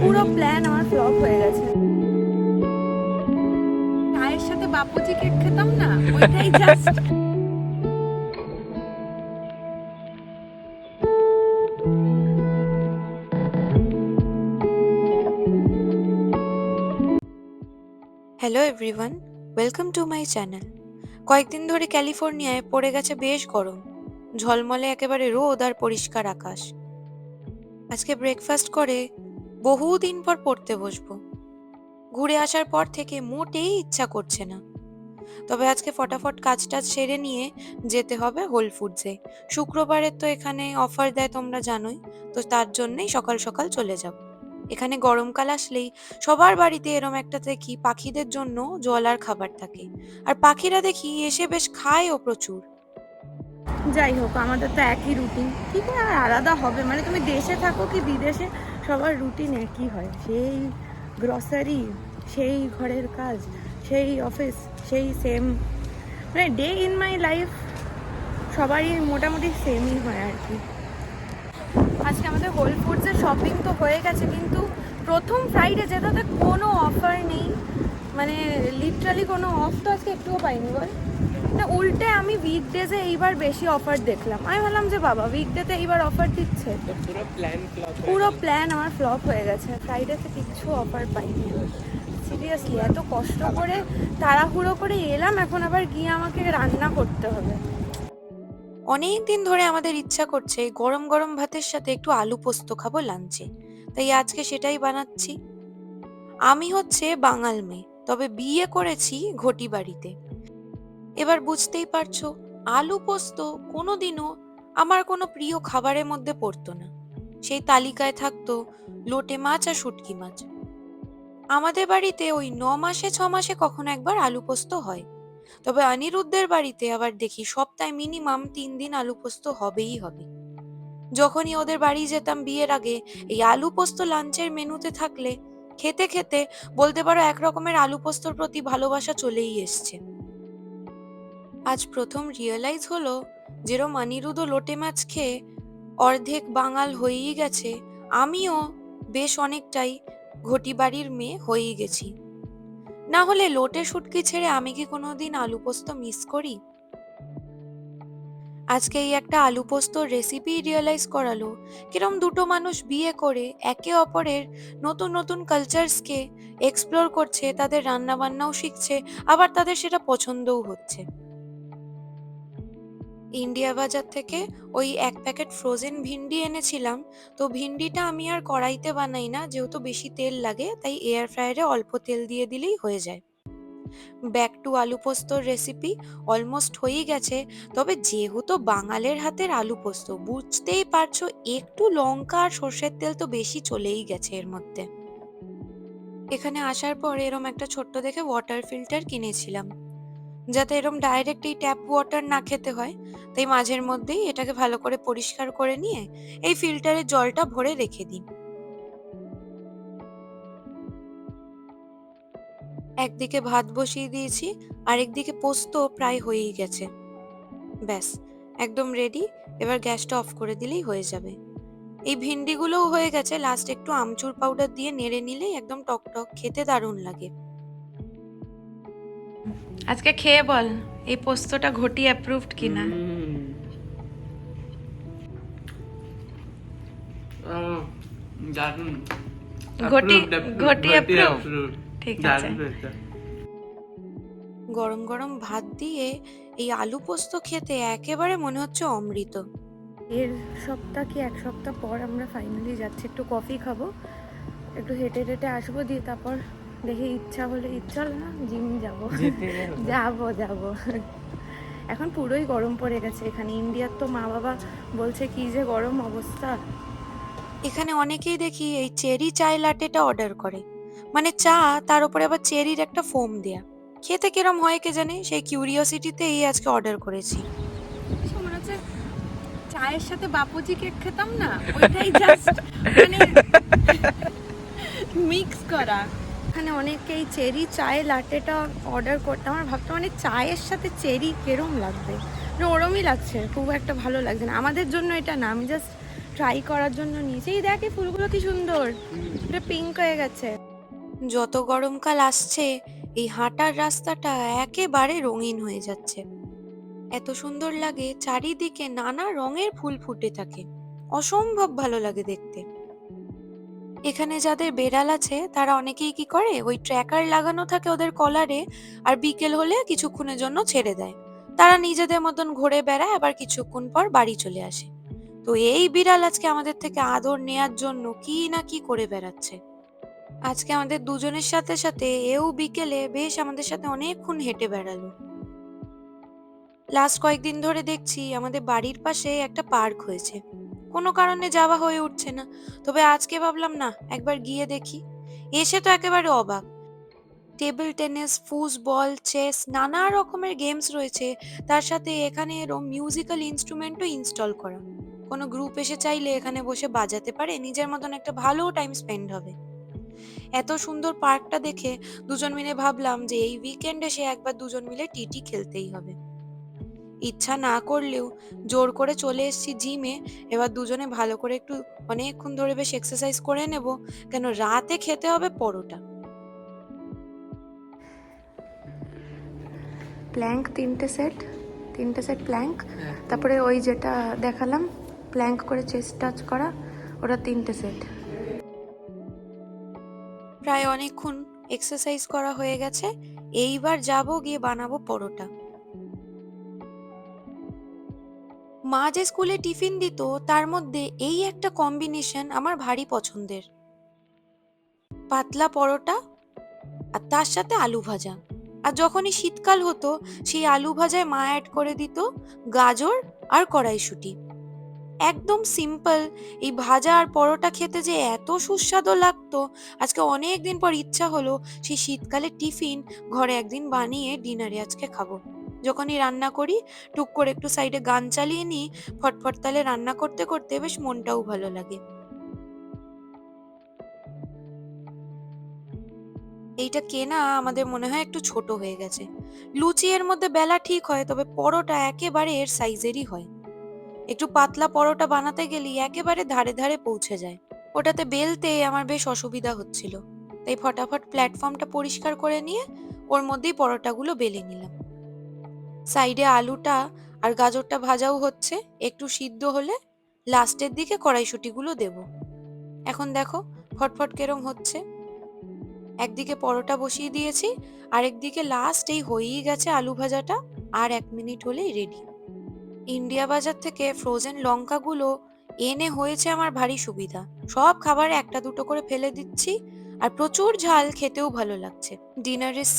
পুরো প্ল্যান আমার ফ্লপ হয়ে গেছে। চায়ের সাথে বাপুজি কেক খেতাম না, ওইটাই just hello everyone welcome to my channel কয়েকদিন ধরে ক্যালিফোর্নিয়ায় পড়ে গেছে বেশ গরম। ঝলমলে একেবারে রোদ আর পরিষ্কার আকাশ। আজকে ব্রেকফাস্ট করে বহুদিন পর পড়তে বসবো। ঘুরে আসার পর থেকে মোটেই ইচ্ছা করছে না। তবে আজকে ফটাফট কাজ টাজ সেরে নিয়ে যেতে হবে হোল ফুডসে শুক্রবারের তো এখানে অফার দেয় তোমরা জানোই, তো তার জন্যই সকাল সকাল চলে যাব। এখানে গরমকাল আসলেই সবার বাড়িতে এরম একটা দেখি পাখিদের জন্য জল আর খাবার থাকে। আর পাখিরা দেখি এসে বেশ খায়ও প্রচুর। যাই হোক, আমাদের তো একই রুটিন ঠিক আছে আর আলাদা হবে। মানে তুমি দেশে থাকো কি বিদেশে? সবার রুটিন একই হয়। সেই গ্রসারি সেই ঘরের কাজ, সেই অফিস সেই সেম মানে ডে ইন মাই লাইফ সবারই মোটামুটি সেমই হয় আর কি। আজকে আমাদের হোল ফুডসের শপিং তো হয়ে গেছে, কিন্তু প্রথম ফ্রাইডে যেটাতে কোনো অফার নেই। মানে লিটারালি কোনো অফ তো আজকে একটুও পাইনি, বল। না উল্টে আমি উইকডেজে এইবার বেশি অফার দেখলাম। আমি ভাবলাম যে বাবা উইকডেতে এইবার অফার দিচ্ছে। পুরো প্ল্যান পুরো প্ল্যান আমার ফ্লপ হয়ে গেছে। ফ্রাইডেতে কিচ্ছু অফার পাইনি। সিরিয়াসলি এত কষ্ট করে তাড়াহুড়ো করে এলাম এখন আবার গিয়ে আমাকে রান্না করতে হবে। অনেক দিন ধরে আমাদের ইচ্ছা করছে গরম গরম ভাতের সাথে একটু আলু পোস্ত খাব লাঞ্চে। তাই আজকে সেটাই বানাচ্ছি। আমি হচ্ছে বাঙাল মেয়ে তবে বিয়ে করেছি ঘটি বাড়িতে এবার বুঝতেই পারছ, আলু পোস্ত কোনোদিনও আমার কোনো প্রিয় খাবারের মধ্যে পড়তো না। সেই তালিকায় থাকতো লোটে মাছ আর শুটকি মাছ। আমাদের বাড়িতে ওই ন মাসে, ছ মাসে কখনো একবার আলু পোস্ত হয়। তবে অনিরুদ্ধের বাড়িতে আবার দেখি সপ্তাহে মিনিমাম তিন দিন আলু পোস্ত হবেই হবে। যখনই ওদের বাড়ি যেতাম বিয়ের আগে, এই আলু পোস্ত লাঞ্চের মেনুতে থাকলে খেতে খেতে বলতে পারো এক রকমের আলু পোস্তর প্রতি ভালোবাসা চলেই এসছে। আজ প্রথম রিয়েলাইজ হলো যেরম অনিরুদ্ধ লোটে মাছ খেয়ে অর্ধেক বাঙাল হয়েই গেছে। আমিও বেশ অনেকটাই ঘটি বাড়ির মেয়ে হয়েই গেছি। না হলে লোটে শুটকি ছেড়ে আমি কি কোনোদিন আলু পোস্ত মিস করি? আজকে এই একটা আলু পোস্তর রেসিপি রিয়েলাইজ করালো। কিরম দুটো মানুষ বিয়ে করে, একে অপরের নতুন নতুন কালচারসকে এক্সপ্লোর করছে, তাদের রান্না বান্নাও শিখছে, আবার তাদের সেটা পছন্দও হচ্ছে। ইন্ডিয়া বাজার থেকে ওই এক প্যাকেট ফ্রোজেন ভিন্ডি এনেছিলাম। তো ভিন্ডিটা আমি আর কড়াইতে বানাই না, যেহেতু বেশি তেল লাগে, তাই এয়ার ফ্রায়ারে অল্প তেল দিয়ে দিলেই হয়ে যায়। ব্যাক টু আলু পোস্তর রেসিপি অলমোস্ট হয়েই গেছে, তবে যেহেতু বাঙালের হাতের আলু পোস্ত, বুঝতেই পারছ একটু লঙ্কা আর সর্ষের তেল তো বেশি চলেই গেছে এর মধ্যে। এখানে আসার পর এরম একটা ছোট্ট দেখে ওয়াটার ফিল্টার কিনেছিলাম। যাতে এরম ডাইরেক্ট এই ট্যাপ ওয়াটার না খেতে হয়, তাই মাঝের মধ্যেই এটাকে ভালো করে পরিষ্কার করে নিয়ে এই ফিল্টারের জলটা ভরে রেখে দিই একদিকে ভাত বসিয়ে দিয়েছি, আরেকদিকে পোস্ত প্রায় হয়েই গেছে। ব্যাস, একদম রেডি এবার গ্যাসটা অফ করে দিলেই হয়ে যাবে। এই ভিন্ডিগুলোও হয়ে গেছে লাস্ট একটু আমচুর পাউডার দিয়ে নেড়ে নিলেই একদম টক টক খেতে দারুণ লাগে। আজকে খেয়ে বল এই পোস্তটা ঘটি অ্যাপ্রুভড কিনা। ঘটি- ঘটি approve? ঠিক আছে। গরম গরম ভাত দিয়ে এই আলু পোস্ত খেতে একেবারে মনে হচ্ছে অমৃত। এর সপ্তাহ কি এক সপ্তাহ পর আমরা ফাইনালি যাচ্ছি একটু কফি খাব একটু হেঁটে হেঁটে আসব দিয়ে তারপর দেখে ইচ্ছা হলে ইচ্ছা হলে না জিম যাব। যাব যাব। এখন পুরোই গরম পড়ে গেছে এখানে। ইন্ডিয়ার তো মা বাবা বলছে কি যে গরম অবস্থা। এখানে অনেকেই দেখি এই চেরি চায় লাটেটা অর্ডার করে। মানে চা তার উপরে আবার চেরির একটা ফোম দেয়া। খেতে কিরম হয় কে জানে? সেই কিউরিওসিটিতে এই আজকে অর্ডার করেছি। মনে হচ্ছে চায়ের সাথে বাপুজি কেক খেতাম না? ওইটাই জাস্ট মানে মিক্স করা। এখানে অনেকেই চেরি চায়ে লাটেটা অর্ডার করতে আমার ভাবতে মানে চায়ের সাথে চেরি কেরম লাগবে? মানে ওরমই লাগছে, খুব একটা ভালো লাগছে না। আমাদের জন্য এটা না, আমি জাস্ট ট্রাই করার জন্য নিয়েছি। এই দেখ ফুলগুলো কি সুন্দর। এটা পিঙ্ক হয়ে গেছে। যত গরমকাল আসছে, এই হাঁটার রাস্তাটা একেবারে রঙিন হয়ে যাচ্ছে। এত সুন্দর লাগে, চারিদিকে নানা রঙের ফুল ফুটে থাকে। অসম্ভব ভালো লাগে দেখতে। এখানে যাদের বেড়াল আছে, তারা অনেকেই কি করে? ওই ট্র্যাকার লাগানো থাকে ওদের কলারে আর বিকেল হলে কিছুক্ষণের জন্য ছেড়ে দেয়। তারা নিজেদের মতন ঘুরে বেড়ায়, আবার কিছুক্ষণ পর বাড়ি চলে আসে। তো এই বিড়াল আজকে আমাদের থেকে আদর নেয়ার জন্য কি না কি করে বেড়াচ্ছে? আজকে আমাদের দুজনের সাথে সাথে এও বিকেলে বেশ আমাদের সাথে অনেকক্ষণ হেঁটে বেড়ালো। লাস্ট কয়েকদিন ধরে দেখছি আমাদের বাড়ির পাশে একটা পার্ক হয়েছে। কোনো কারণে যাওয়া হয়ে উঠছে না। তবে আজকে ভাবলাম, না, একবার গিয়ে দেখি। এসে তো একেবারে অবাক। টেবিল টেনিস ফুটবল চেস, নানা রকমের গেমস রয়েছে। তার সাথে এখানে এরম মিউজিক্যাল ইনস্ট্রুমেন্টও ইনস্টল করা। কোনো গ্রুপ এসে চাইলে এখানে বসে বাজাতে পারে। নিজের মতন একটা ভালো টাইম স্পেন্ড হবে। এত সুন্দর পার্কটা দেখে দুজন মিলে ভাবলাম যে, এই উইকেন্ডে সে একবার দুজন মিলে টিটি খেলতেই হবে। ইচ্ছা না করলেও জোর করে চলে এসেছি জিমে এবার দুজনে ভালো করে একটু অনেকক্ষণ ধরে বেশ এক্সারসাইজ করে নেব। কেন রাতে খেতে হবে পরোটা। প্ল্যাঙ্ক তিনটে সেট তিনটে সেট প্ল্যাঙ্ক তারপরে ওই যেটা দেখালাম প্ল্যাঙ্ক করে চেস্ট টাচ করা ওটা তিনটে সেট প্রায় অনেকক্ষণ এক্সারসাইজ করা হয়ে গেছে। এইবার যাব গিয়ে বানাবো পরোটা। মা যে স্কুলে টিফিন দিত, তার মধ্যে এই একটা কম্বিনেশন আমার ভারী পছন্দের। পাতলা পরোটা আর তার সাথে আলু ভাজা। আর যখনই শীতকাল হতো, সেই আলু ভাজায় মা অ্যাড করে দিত গাজর আর কড়াইশুঁটি। একদম সিম্পল এই ভাজা আর পরোটা খেতে যে এত সুস্বাদু লাগতো, আজকে অনেক দিন পর ইচ্ছা হলো সেই শীতকালে টিফিন ঘরে একদিন বানিয়ে ডিনারে আজকে খাব। যখনই রান্না করি, টুক করে একটু সাইডে গান চালিয়ে নিই, ফটফট তালে রান্না করতে করতে বেশ মনটাও ভালো লাগে। এইটা কেনা আমাদের মনে হয় একটু ছোট হয়ে গেছে। লুচি এর মধ্যে বেলা ঠিক হয়, তবে পরোটা একেবারে এর সাইজেরই হয়। একটু পাতলা পরোটা বানাতে গেলেই একেবারে ধারে ধারে পৌঁছে যায়। ওটাতে বেলতে আমার বেশ অসুবিধা হচ্ছিল। তাই ফটাফট প্ল্যাটফর্মটা পরিষ্কার করে নিয়ে ওর মধ্যেই পরোটাগুলো বেলে নিলাম। সাইডে আলুটা আর গাজরটা ভাজাও হচ্ছে। একটু সিদ্ধ হলে লাস্টের দিকে কড়াইশুটিগুলো দেব। এখন দেখো ফটফট কেরম হচ্ছে। একদিকে পরোটা বসিয়ে দিয়েছি, আরেকদিকে লাস্ট এই হয়েই গেছে আলু ভাজাটা, আর এক মিনিট হলেই রেডি ইন্ডিয়া বাজার থেকে ফ্রোজেন লঙ্কাগুলো এনে হয়েছে আমার ভারী সুবিধা। সব খাবারে একটা দুটো করে ফেলে দিচ্ছি, আর প্রচুর ঝাল খেতেও ভালো লাগছে। ডিনার ইজ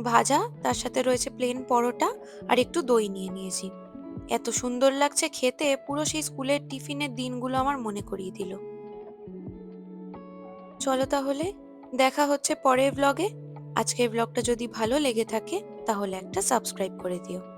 ভাজা, তার সাথে রয়েছে প্লেন পরোটা আর একটু দই নিয়ে নিয়েছি। এত সুন্দর লাগছে খেতে, পুরো সেই স্কুলের টিফিনের দিনগুলো আমার মনে করিয়ে দিল। চলো তাহলে, দেখা হচ্ছে পরের ব্লগে আজকের ব্লগটা যদি ভালো লেগে থাকে, তাহলে একটা সাবস্ক্রাইব করে দিও।